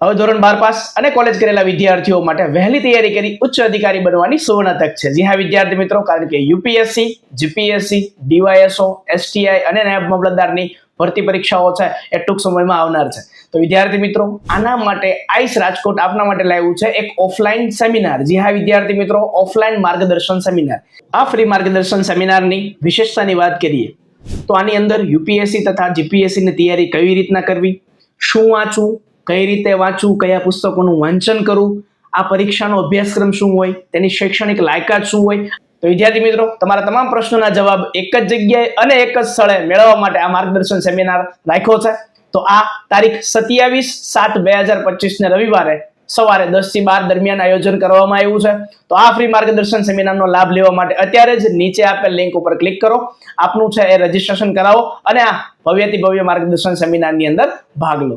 હવે ધોરણ બાર પાસ અને કોલેજ કરેલા વિદ્યાર્થીઓ માટે વહેલી તૈયારી કરી ઉચ્ચ અધિકારી બનવાની સુવર્ણ તક છે. જી હા, વિદ્યાર્થી મિત્રો, કારણ કે યુપીએસસી, જીપીએસસી, ડીવાયએસઓ, એસટીઆઈ અને નાયબ મામલતદારની ભરતી પરીક્ષાઓ છે, એ ટૂંક સમયમાં આવનાર છે. તો વિદ્યાર્થી મિત્રો, આના માટે આઈસ રાજકોટ આપના માટે લાવ્યું છે એક ઓફલાઈન સેમિનાર. જી હા, વિદ્યાર્થી મિત્રો, ઓફલાઈન માર્ગદર્શન સેમિનાર. આ ફ્રી માર્ગદર્શન સેમિનારની વિશેષતાની વાત કરીએ, તો આની અંદર યુપીએસસી તથા જીપીએસસીની તૈયારી કેવી રીતના કરવી, શું વાંચવું કઈ રીતે વાંચવું, કયા પુસ્તકોનું વાંચન કરવું, આ પરીક્ષાનો અભ્યાસક્રમ શું હોય, તેની શૈક્ષણિક લાયકાત શું હોય. તો વિદ્યાર્થી મિત્રો, તમારા તમામ પ્રશ્નોના જવાબ એક જ જગ્યાએ અને એક જ સ્થળે મેળવવા માટે આ માર્ગદર્શન સેમિનાર રાખ્યો છે. તો આ તારીખ સત્યાવીસ સાત બે હજાર પચીસને રવિવારે સવારે દસથી બાર દરમિયાન આયોજન કરવામાં આવ્યું છે. તો આ ફ્રી માર્ગદર્શન સેમિનારનો લાભ લેવા માટે અત્યારે જ નીચે આપેલ લિંક ઉપર ક્લિક કરો. આપનું છે એ રજીસ્ટ્રેશન કરાવો અને આ ભવ્યથી ભવ્ય માર્ગદર્શન સેમિનારની અંદર ભાગ લો.